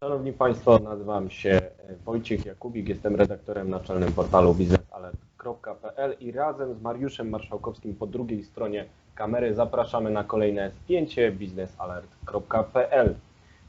Szanowni Państwo, nazywam się Wojciech Jakubik, jestem redaktorem naczelnym portalu biznesalert.pl i razem z Mariuszem Marszałkowskim po drugiej stronie kamery zapraszamy na kolejne spięcie biznesalert.pl.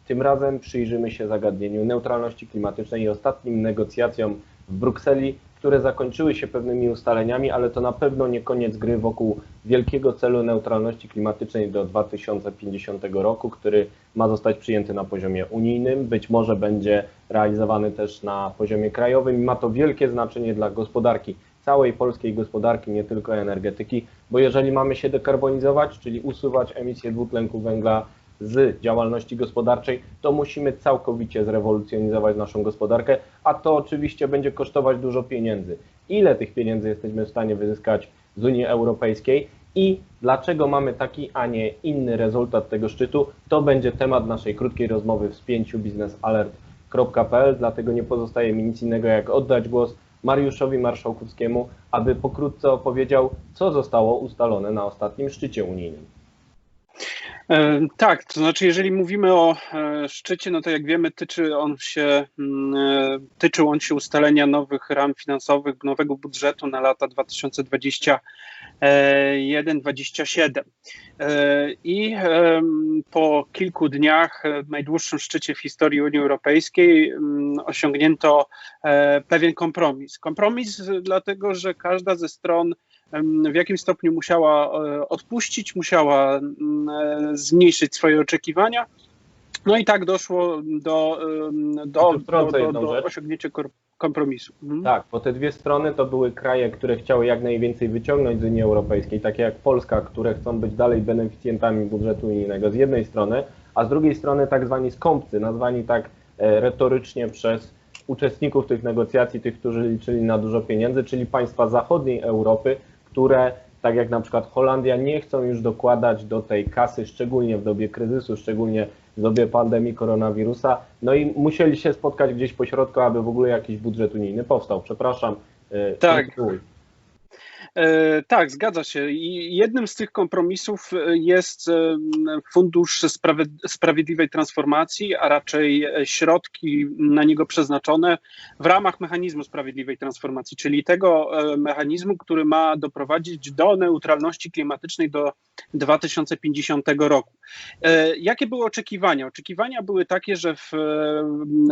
Tym razem przyjrzymy się zagadnieniu neutralności klimatycznej i ostatnim negocjacjom w Brukseli, które zakończyły się pewnymi ustaleniami, ale to na pewno nie koniec gry wokół wielkiego celu neutralności klimatycznej do 2050 roku, który ma zostać przyjęty na poziomie unijnym, być może będzie realizowany też na poziomie krajowym ma to wielkie znaczenie dla gospodarki, całej polskiej gospodarki, nie tylko energetyki, bo jeżeli mamy się dekarbonizować, czyli usuwać emisję dwutlenku węgla z działalności gospodarczej, to musimy całkowicie zrewolucjonizować naszą gospodarkę, a to oczywiście będzie kosztować dużo pieniędzy. Ile tych pieniędzy jesteśmy w stanie wyzyskać z Unii Europejskiej i dlaczego mamy taki, a nie inny rezultat tego szczytu, to będzie temat naszej krótkiej rozmowy w spięciu biznesalert.pl, dlatego nie pozostaje mi nic innego jak oddać głos Mariuszowi Marszałkowskiemu, aby pokrótce opowiedział, co zostało ustalone na ostatnim szczycie unijnym. E, tak, to znaczy, jeżeli mówimy o e, szczycie, no to jak wiemy, tyczy on się, mm, e, tyczył on się ustalenia nowych ram finansowych, nowego budżetu na lata 2021-2027. I po kilku dniach, najdłuższym szczycie w historii Unii Europejskiej, mm, osiągnięto pewien kompromis. Kompromis dlatego, że każda ze stron w jakim stopniu musiała e, odpuścić, musiała e, zmniejszyć swoje oczekiwania. No i tak doszło do, do, do, do, do osiągnięcia kompromisu. Mhm. Tak, bo te dwie strony to były kraje, które chciały jak najwięcej wyciągnąć z Unii Europejskiej, takie jak Polska, które chcą być dalej beneficjentami budżetu unijnego z jednej strony, a z drugiej strony tak zwani skąpcy, nazwani tak e, retorycznie przez uczestników tych negocjacji, tych, którzy liczyli na dużo pieniędzy, czyli państwa zachodniej Europy, które, tak jak na przykład Holandia, nie chcą już dokładać do tej kasy, szczególnie w dobie kryzysu, szczególnie w dobie pandemii koronawirusa. No i musieli się spotkać gdzieś pośrodku, aby w ogóle jakiś budżet unijny powstał. Przepraszam. E, tak. E, tak, zgadza się. Jednym z tych kompromisów e, jest e, Fundusz Sprawiedliwej Transformacji, a raczej środki na niego przeznaczone w ramach mechanizmu sprawiedliwej transformacji, czyli tego mechanizmu, który ma doprowadzić do neutralności klimatycznej do 2050 roku. Jakie były oczekiwania? Oczekiwania były takie, że w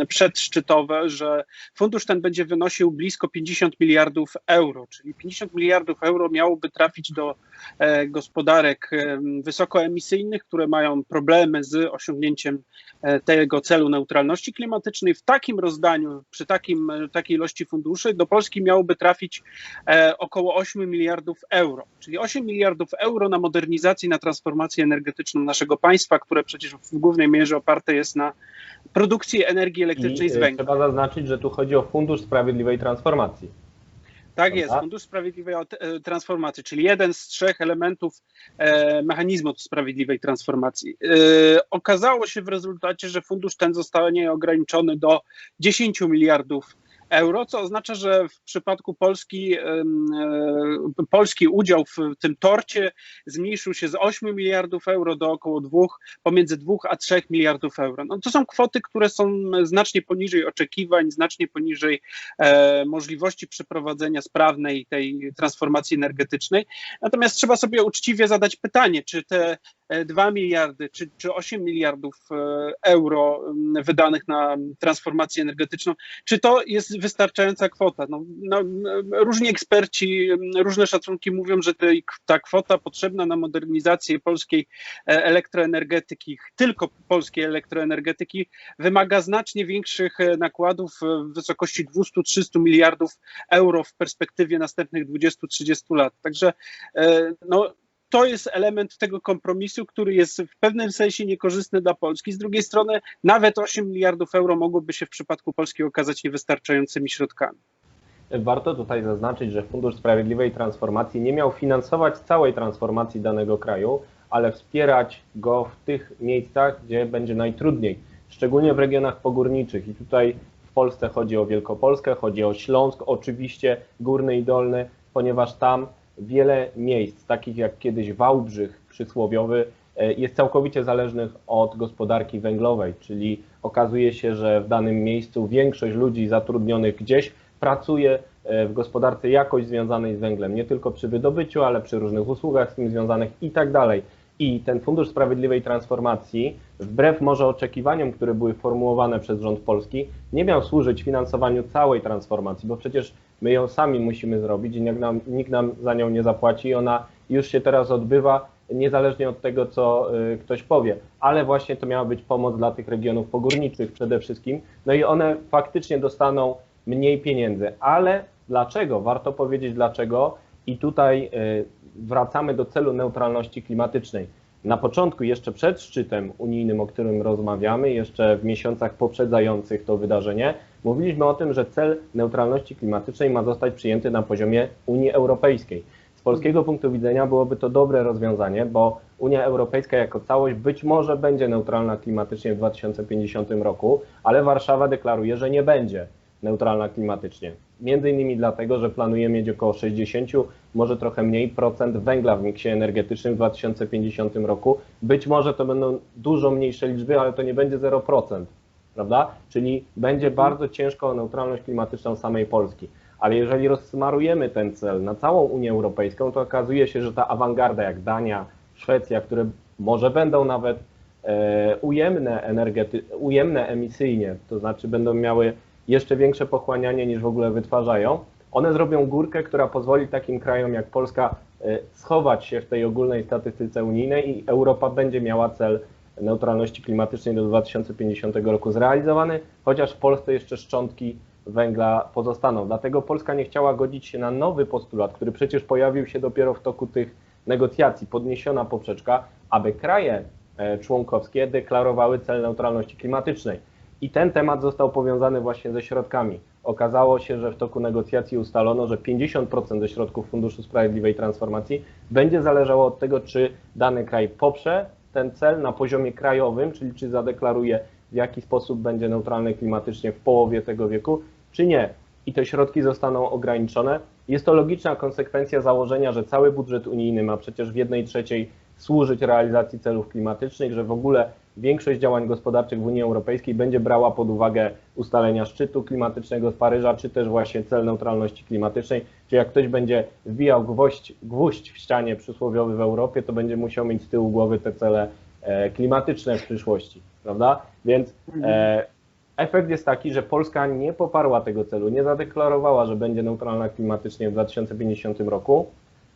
przedszczytowe, że fundusz ten będzie wynosił blisko 50 miliardów euro, czyli 50 miliardów miliardów euro miałoby trafić do e, gospodarek e, wysokoemisyjnych, które mają problemy z osiągnięciem e, tego celu neutralności klimatycznej. W takim rozdaniu, przy takim, takiej ilości funduszy, do Polski miałoby trafić około 8 miliardów euro, czyli 8 miliardów euro na modernizację, na transformację energetyczną naszego państwa, które przecież w głównej mierze oparte jest na produkcji energii elektrycznej I z węgla. Trzeba zaznaczyć, że tu chodzi o Fundusz Sprawiedliwej Transformacji. Tak jest, Fundusz Sprawiedliwej e, Transformacji, czyli jeden z trzech elementów e, mechanizmu sprawiedliwej transformacji. E, okazało się w rezultacie, że fundusz ten zostanie ograniczony do 10 miliardów euro, co oznacza, że w przypadku Polski e, polski udział w tym torcie zmniejszył się z 8 miliardów euro do około 2, pomiędzy 2 a 3 miliardów euro. No to są kwoty, które są znacznie poniżej oczekiwań, znacznie poniżej e, możliwości przeprowadzenia sprawnej tej transformacji energetycznej. Natomiast trzeba sobie uczciwie zadać pytanie, czy te 2 miliardy czy, czy 8 miliardów e, euro wydanych na transformację energetyczną, czy to jest wystarczająca kwota? No, no, różni eksperci, różne szacunki mówią, że tej, ta kwota potrzebna na modernizację polskiej e, elektroenergetyki, tylko polskiej elektroenergetyki, wymaga znacznie większych e, nakładów w wysokości 200-300 miliardów euro w perspektywie następnych 20-30 lat. Także no, to jest element tego kompromisu, który jest w pewnym sensie niekorzystny dla Polski. Z drugiej strony, nawet 8 miliardów euro mogłoby się w przypadku Polski okazać niewystarczającymi środkami. Warto tutaj zaznaczyć, że Fundusz Sprawiedliwej Transformacji nie miał finansować całej transformacji danego kraju, ale wspierać go w tych miejscach, gdzie będzie najtrudniej, szczególnie w regionach pogórniczych. I tutaj w Polsce chodzi o Wielkopolskę, chodzi o Śląsk, oczywiście Górny i Dolny, ponieważ tam wiele miejsc, takich jak kiedyś Wałbrzych przysłowiowy, e, jest całkowicie zależnych od gospodarki węglowej, czyli okazuje się, że w danym miejscu większość ludzi zatrudnionych gdzieś pracuje e, w gospodarce jakoś związanej z węglem, nie tylko przy wydobyciu, ale przy różnych usługach z tym związanych i tak dalej. I ten Fundusz Sprawiedliwej Transformacji, wbrew może oczekiwaniom, które były formułowane przez rząd polski, nie miał służyć finansowaniu całej transformacji, bo przecież my ją sami musimy zrobić i nikt nam, nikt nam za nią nie zapłaci i ona już się teraz odbywa, niezależnie od tego, co y, ktoś powie. Ale właśnie to miała być pomoc dla tych regionów pogórniczych przede wszystkim. No i one faktycznie dostaną mniej pieniędzy. Ale dlaczego? Warto powiedzieć dlaczego. I tutaj y, wracamy do celu neutralności klimatycznej. Na początku, jeszcze przed szczytem unijnym, o którym rozmawiamy, jeszcze w miesiącach poprzedzających to wydarzenie, mówiliśmy o tym, że cel neutralności klimatycznej ma zostać przyjęty na poziomie Unii Europejskiej. Z polskiego punktu widzenia byłoby to dobre rozwiązanie, bo Unia Europejska jako całość być może będzie neutralna klimatycznie w 2050 roku, ale Warszawa deklaruje, że nie będzie neutralna klimatycznie. Między innymi dlatego, że planuje mieć około 60, może trochę mniej procent węgla w miksie energetycznym w 2050 roku. Być może to będą dużo mniejsze liczby, ale to nie będzie 0%, prawda? Czyli będzie bardzo ciężko o neutralność klimatyczną samej Polski. Ale jeżeli rozsmarujemy ten cel na całą Unię Europejską, to okazuje się, że ta awangarda jak Dania, Szwecja, które może będą nawet e, ujemne, energety- ujemne emisyjnie, to znaczy będą miały jeszcze większe pochłanianie niż w ogóle wytwarzają. One zrobią górkę, która pozwoli takim krajom jak Polska e, schować się w tej ogólnej statystyce unijnej i Europa będzie miała cel neutralności klimatycznej do 2050 roku zrealizowany, chociaż w Polsce jeszcze szczątki węgla pozostaną. Dlatego Polska nie chciała godzić się na nowy postulat, który przecież pojawił się dopiero w toku tych negocjacji, podniesiona poprzeczka, aby kraje e, członkowskie deklarowały cel neutralności klimatycznej. I ten temat został powiązany właśnie ze środkami. Okazało się, że w toku negocjacji ustalono, że 50% ze środków Funduszu Sprawiedliwej Transformacji będzie zależało od tego, czy dany kraj poprze ten cel na poziomie krajowym, czyli czy zadeklaruje, w jaki sposób będzie neutralny klimatycznie w połowie tego wieku, czy nie. I te środki zostaną ograniczone. Jest to logiczna konsekwencja założenia, że cały budżet unijny ma przecież w jednej trzeciej służyć realizacji celów klimatycznych, że w ogóle większość działań gospodarczych w Unii Europejskiej będzie brała pod uwagę ustalenia szczytu klimatycznego z Paryża, czy też właśnie cel neutralności klimatycznej. Czyli jak ktoś będzie wbijał gwóźdź, gwóźdź w ścianie przysłowiowy w Europie, to będzie musiał mieć z tyłu głowy te cele e, klimatyczne w przyszłości, prawda? Więc e, efekt jest taki, że Polska nie poparła tego celu, nie zadeklarowała, że będzie neutralna klimatycznie w 2050 roku,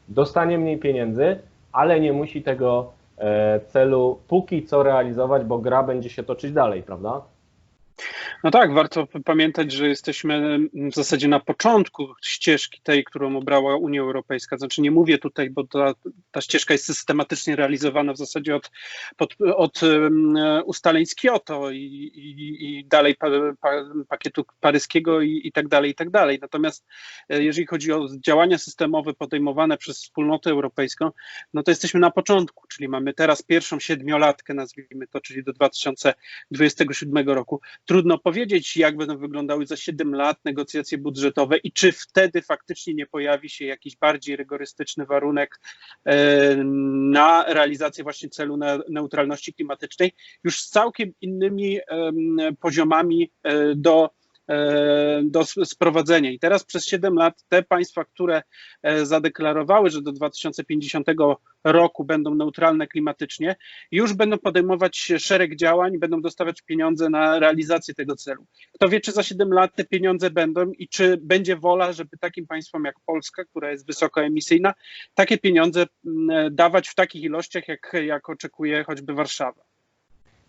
dostanie mniej pieniędzy, ale nie musi tego celu póki co realizować, bo gra będzie się toczyć dalej, prawda? No tak, warto pamiętać, że jesteśmy w zasadzie na początku ścieżki tej, którą obrała Unia Europejska. Znaczy nie mówię tutaj, bo ta, ta ścieżka jest systematycznie realizowana w zasadzie od, pod, od ustaleń z Kyoto i, i, i dalej pa, pa, pakietu paryskiego i, i tak dalej, i tak dalej. Natomiast e, jeżeli chodzi o działania systemowe podejmowane przez wspólnotę europejską, no to jesteśmy na początku, czyli mamy teraz pierwszą siedmiolatkę, nazwijmy to, czyli do 2027 roku. Trudno powiedzieć, jak będą wyglądały za 7 lat negocjacje budżetowe i czy wtedy faktycznie nie pojawi się jakiś bardziej rygorystyczny warunek e, na realizację właśnie celu neutralności klimatycznej, już z całkiem innymi poziomami e, do do sprowadzenia. I teraz przez 7 lat te państwa, które e, zadeklarowały, że do 2050 roku będą neutralne klimatycznie, już będą podejmować szereg działań, będą dostawać pieniądze na realizację tego celu. Kto wie, czy za 7 lat te pieniądze będą i czy będzie wola, żeby takim państwom jak Polska, która jest wysokoemisyjna, takie pieniądze dawać w takich ilościach, jak, jak oczekuje choćby Warszawa.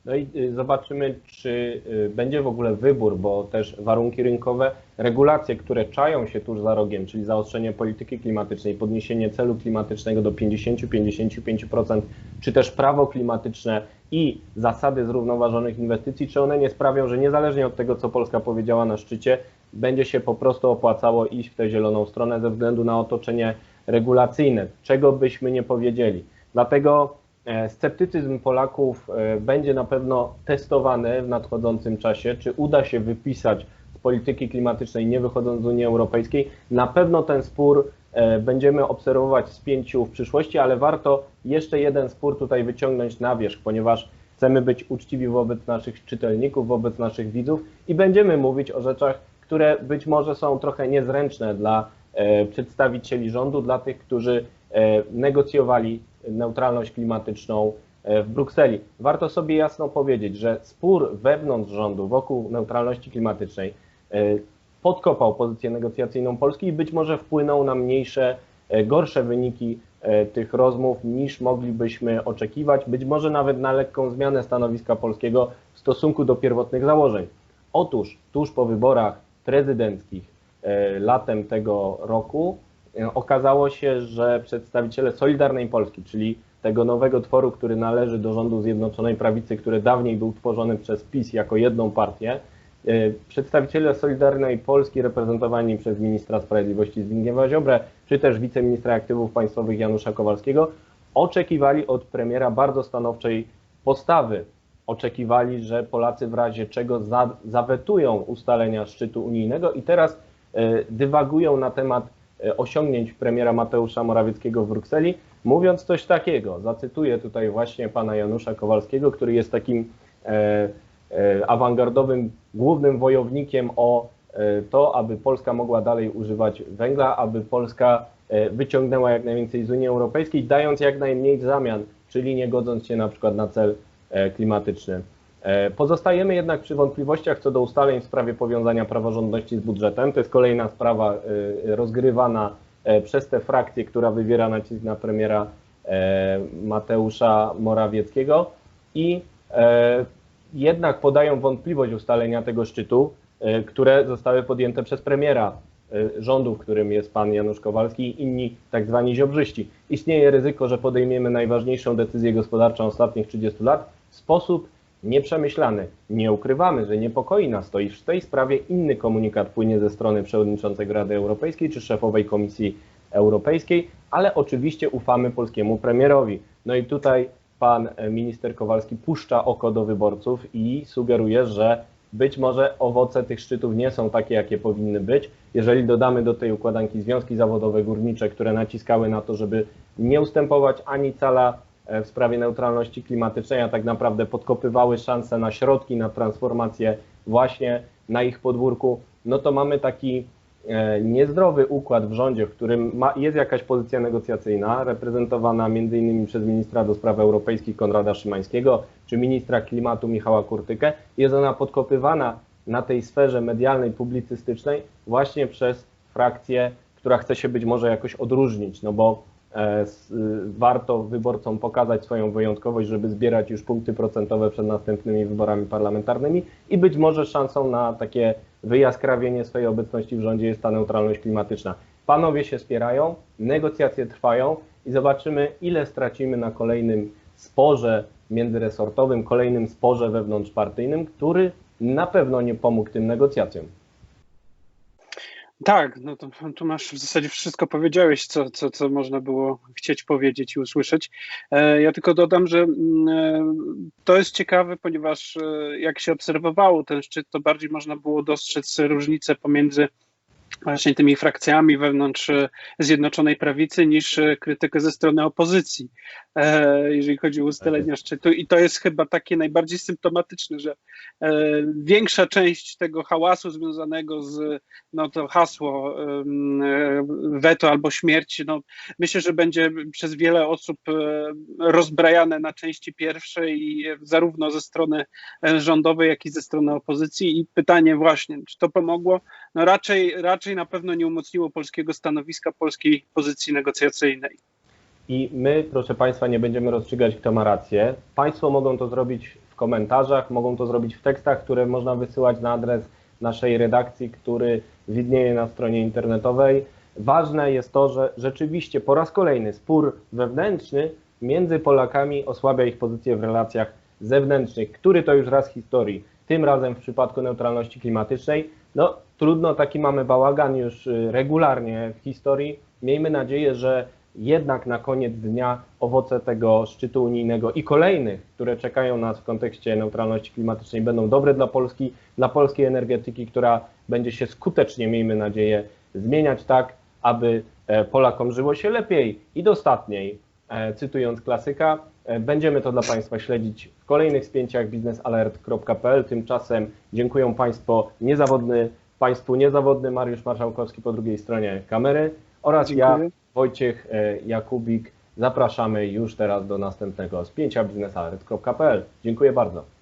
No i y, zobaczymy, czy y, będzie w ogóle wybór, bo też warunki rynkowe, regulacje, które czają się tuż za rogiem, czyli zaostrzenie polityki klimatycznej, podniesienie celu klimatycznego do 50-55%, czy też prawo klimatyczne i zasady zrównoważonych inwestycji, czy one nie sprawią, że niezależnie od tego, co Polska powiedziała na szczycie, będzie się po prostu opłacało iść w tę zieloną stronę ze względu na otoczenie regulacyjne, czego byśmy nie powiedzieli. Dlatego sceptycyzm Polaków e, będzie na pewno testowany w nadchodzącym czasie, czy uda się wypisać z polityki klimatycznej, nie wychodząc z Unii Europejskiej. Na pewno ten spór e, będziemy obserwować w spięciu w przyszłości, ale warto jeszcze jeden spór tutaj wyciągnąć na wierzch, ponieważ chcemy być uczciwi wobec naszych czytelników, wobec naszych widzów i będziemy mówić o rzeczach, które być może są trochę niezręczne dla e, przedstawicieli rządu, dla tych, którzy e, negocjowali neutralność klimatyczną e, w Brukseli. Warto sobie jasno powiedzieć, że spór wewnątrz rządu wokół neutralności klimatycznej podkopał pozycję negocjacyjną Polski i być może wpłynął na mniejsze, gorsze wyniki tych rozmów niż moglibyśmy oczekiwać, być może nawet na lekką zmianę stanowiska polskiego w stosunku do pierwotnych założeń. Otóż tuż po wyborach prezydenckich e, latem tego roku, e, okazało się, że przedstawiciele Solidarnej Polski, czyli tego nowego tworu, który należy do rządu Zjednoczonej Prawicy, który dawniej był tworzony przez PiS jako jedną partię, e, przedstawiciele Solidarnej Polski reprezentowani przez ministra sprawiedliwości Zbigniewa Ziobrę, czy też wiceministra aktywów państwowych Janusza Kowalskiego, oczekiwali od premiera bardzo stanowczej postawy. Oczekiwali, że Polacy w razie czego za, zawetują ustalenia szczytu unijnego i teraz e, dywagują na temat e, osiągnięć premiera Mateusza Morawieckiego w Brukseli, mówiąc coś takiego. Zacytuję tutaj właśnie pana Janusza Kowalskiego, który jest takim e, awangardowym, głównym wojownikiem o to, aby Polska mogła dalej używać węgla, aby Polska wyciągnęła jak najwięcej z Unii Europejskiej, dając jak najmniej w zamian, czyli nie godząc się na przykład na cel E, klimatyczny. E, pozostajemy jednak przy wątpliwościach co do ustaleń w sprawie powiązania praworządności z budżetem. To jest kolejna sprawa e, rozgrywana przez tę frakcję, która wywiera nacisk na premiera Mateusza Morawieckiego i jednak podają wątpliwość ustalenia tego szczytu, które zostały podjęte przez premiera rządu, w którym jest pan Janusz Kowalski i inni tak zwani ziobrzyści. Istnieje ryzyko, że podejmiemy najważniejszą decyzję gospodarczą ostatnich 30 lat w sposób nieprzemyślany. Nie ukrywamy, że niepokoi nas to, iż w tej sprawie inny komunikat płynie ze strony przewodniczącego Rady Europejskiej czy szefowej Komisji Europejskiej, ale oczywiście ufamy polskiemu premierowi. No i tutaj pan minister Kowalski puszcza oko do wyborców i sugeruje, że być może owoce tych szczytów nie są takie, jakie powinny być. Jeżeli dodamy do tej układanki związki zawodowe górnicze, które naciskały na to, żeby nie ustępować ani cala w sprawie neutralności klimatycznej, a tak naprawdę podkopywały szanse na środki, na transformację właśnie na ich podwórku, no to mamy taki e, niezdrowy układ w rządzie, w którym ma, jest jakaś pozycja negocjacyjna, reprezentowana m.in. przez ministra do spraw europejskich Konrada Szymańskiego, czy ministra klimatu Michała Kurtykę. Jest ona podkopywana na tej sferze medialnej, publicystycznej właśnie przez frakcję, która chce się być może jakoś odróżnić, no bo E, warto wyborcom pokazać swoją wyjątkowość, żeby zbierać już punkty procentowe przed następnymi wyborami parlamentarnymi i być może szansą na takie wyjaskrawienie swojej obecności w rządzie jest ta neutralność klimatyczna. Panowie się spierają, negocjacje trwają i zobaczymy, ile stracimy na kolejnym sporze międzyresortowym, kolejnym sporze wewnątrzpartyjnym, który na pewno nie pomógł tym negocjacjom. Tak, no to tu masz w zasadzie wszystko powiedziałeś, co, co, co można było chcieć powiedzieć i usłyszeć. E, ja tylko dodam, że mm, e, to jest ciekawe, ponieważ e, jak się obserwowało ten szczyt, to bardziej można było dostrzec różnicę pomiędzy właśnie tymi frakcjami wewnątrz e, Zjednoczonej Prawicy niż e, krytykę ze strony opozycji, e, jeżeli chodzi o ustalenia tak szczytu. I to jest chyba takie najbardziej symptomatyczne, że większa część tego hałasu związanego z no, to hasło weto albo śmierć, no, myślę, że będzie przez wiele osób rozbrajane na części pierwsze i zarówno ze strony rządowej, jak i ze strony opozycji. I pytanie właśnie, czy to pomogło? No raczej raczej na pewno nie umocniło polskiego stanowiska, polskiej pozycji negocjacyjnej. I my, proszę Państwa, nie będziemy rozstrzygać, kto ma rację. Państwo mogą to zrobić w komentarzach, mogą to zrobić w tekstach, które można wysyłać na adres naszej redakcji, który widnieje na stronie internetowej. Ważne jest to, że rzeczywiście po raz kolejny spór wewnętrzny między Polakami osłabia ich pozycję w relacjach zewnętrznych, który to już raz w historii, tym razem w przypadku neutralności klimatycznej. No, trudno, taki mamy bałagan już y, regularnie w historii. Miejmy nadzieję, że jednak na koniec dnia owoce tego szczytu unijnego i kolejnych, które czekają nas w kontekście neutralności klimatycznej, będą dobre dla Polski, dla polskiej energetyki, która będzie się skutecznie, miejmy nadzieję, zmieniać tak, aby e, Polakom żyło się lepiej i dostatniej, e, cytując klasyka. E, Będziemy to dla Państwa śledzić w kolejnych spięciach biznesalert.pl. Tymczasem dziękuję Państwu niezawodny, Państwu niezawodny Mariusz Marszałkowski po drugiej stronie kamery oraz ja, Dziękuję. Wojciech e, Jakubik. Zapraszamy już teraz do następnego spięcia biznesalert.pl. Dziękuję bardzo.